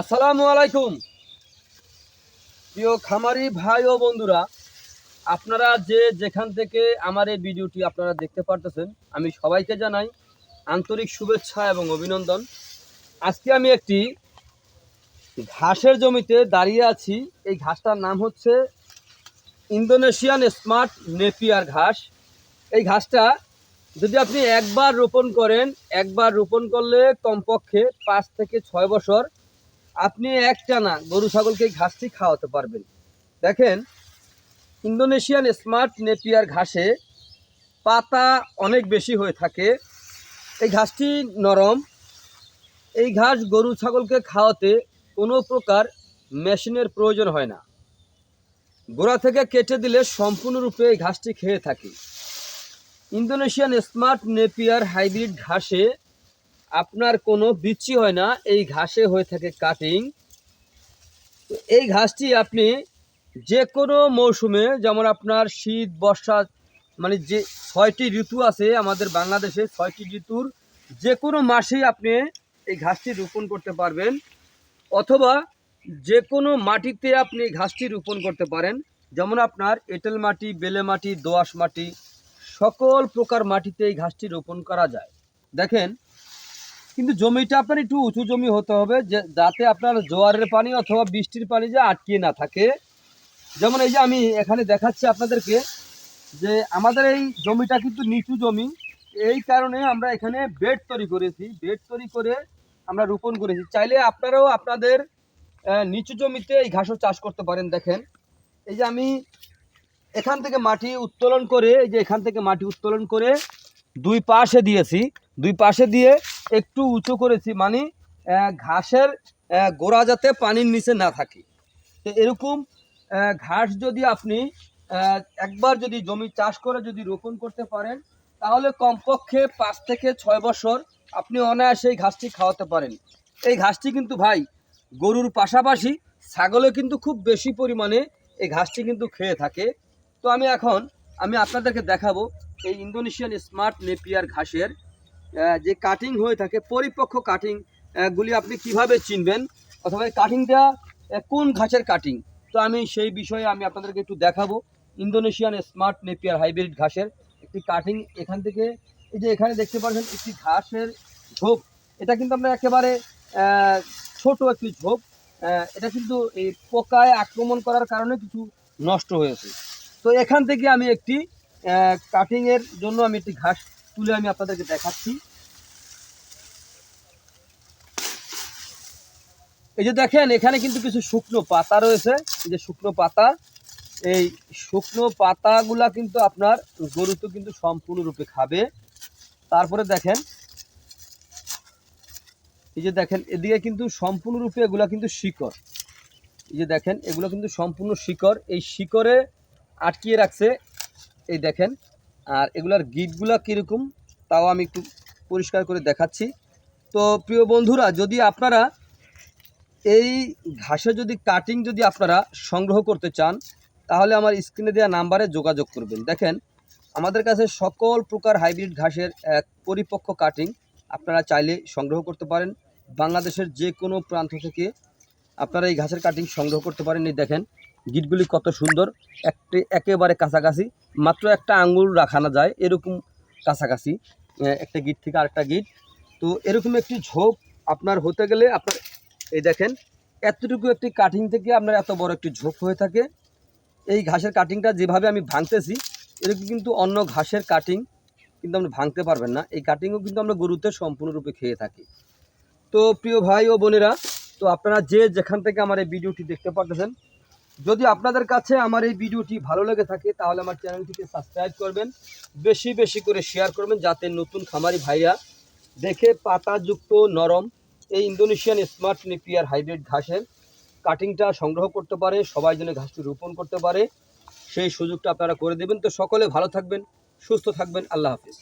আসসালামু আলাইকুম। প্রিয় খামারি ভাই ও বন্ধুরা, আপনারা যে যেখান থেকে আমার এই ভিডিওটি আপনারা দেখতে পারতেছেন, আমি সবাইকে জানাই আন্তরিক শুভেচ্ছা এবং অভিনন্দন। আজকে আমি একটি ঘাসের জমিতে দাঁড়িয়ে আছি। এই ঘাসটার নাম হচ্ছে ইন্দোনেশিয়ান স্মার্ট নেপিয়ার ঘাস। এই ঘাসটা যদি আপনি একবার রোপণ করেন, একবার রোপণ করলে কমপক্ষে পাঁচ থেকে ছয় বছর আপনি একটানা গরু, ছাগলকে ঘাসটি খাওয়াতে পারবেন। দেখেন, ইন্দোনেশিয়ান স্মার্ট নেপিয়ার ঘাসে পাতা অনেক বেশি হয়ে থাকে। এই ঘাসটি নরম। এই ঘাস গরু, ছাগলকে খাওয়াতে কোনো প্রকার মেশিনের প্রয়োজন হয় না। গোড়া থেকে কেটে দিলে সম্পূর্ণরূপে এই ঘাসটি খেয়ে থাকে। ইন্দোনেশিয়ান স্মার্ট নেপিয়ার হাইব্রিড ঘাসে আপনার কোনো বিচি হয় না, এই ঘাসে হয়ে থাকে কাটিং তো এই ঘাসটি আপনি যে কোনো মৌসুমে, যেমন আপনার শীত, বর্ষা মানে যে ছয়টি ঋতু আছে আমাদের বাংলাদেশে, ছয়টি ঋতুর যে কোনো মাসেই আপনি এই ঘাসটি রোপণ করতে পারবেন। অথবা যে কোনো মাটিতে আপনি ঘাসটি রোপণ করতে পারেন। যেমন আপনার এঁটেল মাটি, বেলে মাটি, দোআঁশ মাটি, সকল প্রকার মাটিতে এই ঘাসটি রোপণ করা যায়। দেখেন কিন্তু জমিটা আপনার একটু উঁচু জমি হতে হবে, যে যাতে আপনার জোয়ারের পানি অথবা বৃষ্টির পানি যে আটকিয়ে না থাকে। যেমন এই যে আমি এখানে দেখাচ্ছি আপনাদেরকে যে আমাদের এই জমিটা কিন্তু নিচু জমি। এই কারণে আমরা এখানে বেড তৈরি করেছি। বেড তৈরি করে আমরা রোপণ করেছি। চাইলে আপনারাও আপনাদের নিচু জমিতে এই ঘাসও চাষ করতে পারেন, দেখেন। এই যে আমি এখান থেকে মাটি উত্তোলন করে, এই যে এখান থেকে মাটি উত্তোলন করে দুই পাশে দিয়েছি। দুই পাশে দিয়ে একটু উঁচু করেছি মানে ঘাসের গোড়া যাতে পানির নিচে না থাকে। তো এরকম ঘাস যদি আপনি একবার যদি জমি চাষ করে যদি রোপণ করতে পারেন, তাহলে কমপক্ষে পাঁচ থেকে ছয় বছর আপনি অনায়াসে এই ঘাসটি খাওয়াতে পারেন। এই ঘাসটি কিন্তু ভাই, গরুর পাশাপাশি ছাগলে কিন্তু খুব বেশি পরিমাণে এই ঘাসটি কিন্তু খেয়ে থাকে। তো আমি এখন, আমি আপনাদেরকে দেখাবো এই ইন্দোনেশিয়ান স্মার্ট নেপিয়ার ঘাসের যে কাটিং হয়ে থাকে, পরিপক্ক কাটিং গুলি আপনি কীভাবে চিনবেন? অথবা কাটিংটা কোন ঘাসের কাটিং তো আমি সেই বিষয়ে আমি আপনাদেরকে একটু দেখাবো। ইন্দোনেশিয়ান স্মার্ট নেপিয়ার হাইব্রিড ঘাসের একটি কাটিং এখান থেকে, এই যে এখানে দেখতে পাচ্ছেন একটি ঘাসের ঝোপ। এটা কিন্তু আমরা একেবারে ছোট একটি ঝোপ। এটা কিন্তু এই পোকায় আক্রমণ করার কারণে কিছু নষ্ট হয়েছে। তো এখান থেকে আমি একটি কাটিংয়ের জন্য আমি একটি ঘাস তুলে আমি আপনাদেরকে দেখাচ্ছি। এই যে দেখেন, এখানে কিন্তু কিছু শুকনো পাতা রয়েছে। এই যে শুকনো পাতা, এই শুকনো পাতাগুলা কিন্তু আপনার গরু তো কিন্তু সম্পূর্ণরূপে খাবে। তারপরে দেখেন, এই যে দেখেন, এদিকে কিন্তু সম্পূর্ণরূপে এগুলা কিন্তু শিকড়। এই যে দেখেন, এগুলো কিন্তু সম্পূর্ণ শিকড়। এই শিকড়ে আটকিয়ে রাখছে। এই দেখেন আর এগুলার গিটগুলা কীরকম, তাও আমি একটু পরিষ্কার করে দেখাচ্ছি। তো প্রিয় বন্ধুরা, যদি আপনারা এই ঘাসে যদি কাটিং যদি আপনারা সংগ্রহ করতে চান, তাহলে আমার স্ক্রিনে দেওয়া নাম্বারে যোগাযোগ করবেন। দেখেন, আমাদের কাছে সকল প্রকার হাইব্রিড ঘাসের এক পরিপক্ক কাটিং আপনারা চাইলে সংগ্রহ করতে পারেন। বাংলাদেশের যে কোনো প্রান্ত থেকে আপনারা এই ঘাসের কাটিং সংগ্রহ করতে পারেন। এই দেখেন গিটগুলি কত সুন্দর, একটি একেবারে কাছাকাছি, মাত্র একটা আঙ্গুল রাখানো যায় এরকম কাছাকাছি একটা গিট থেকে আরেকটা গিট। তো এরকম একটি ঝোপ আপনার হতে গেলে আপনার, এই দেখেন, এতটুকু একটি কাটিং থেকে আপনার এত বড় একটি ঝোপ হয়ে থাকে। এই ঘাসের কাটিংটা যেভাবে আমি ভাঙতেছি, এরকম কিন্তু অন্য ঘাসের কাটিং কিন্তু আপনি ভাঙতে পারবেন না। এই কাটিংও কিন্তু আমরা গরুতে সম্পূর্ণরূপে খেয়ে থাকি। তো প্রিয় ভাই ও বোনেরা, তো আপনারা যে যেখান থেকে আমার এই ভিডিওটি দেখতে পারতেছেন যদি আপনাদের কাছে আমার এই ভিডিওটি ভালো লেগে থাকে, তাহলে আমার চ্যানেলটিকে সাবস্ক্রাইব করবেন। বেশি বেশি করে শেয়ার করবেন যাতে নতুন খামারি ভাইয়া দেখে পাতাযুক্ত নরম এই ইন্দোনেশিয়ান স্মার্ট নেপিয়ার হাইব্রিড ঘাসের কাটিংটা সংগ্রহ করতে পারে, সবাই যেন ঘাসটি রোপণ করতে পারে। সেই সুযোগটা আপনারা করে দেবেন। তো সকলে ভালো থাকবেন, সুস্থ থাকবেন। আল্লাহ হাফিজ।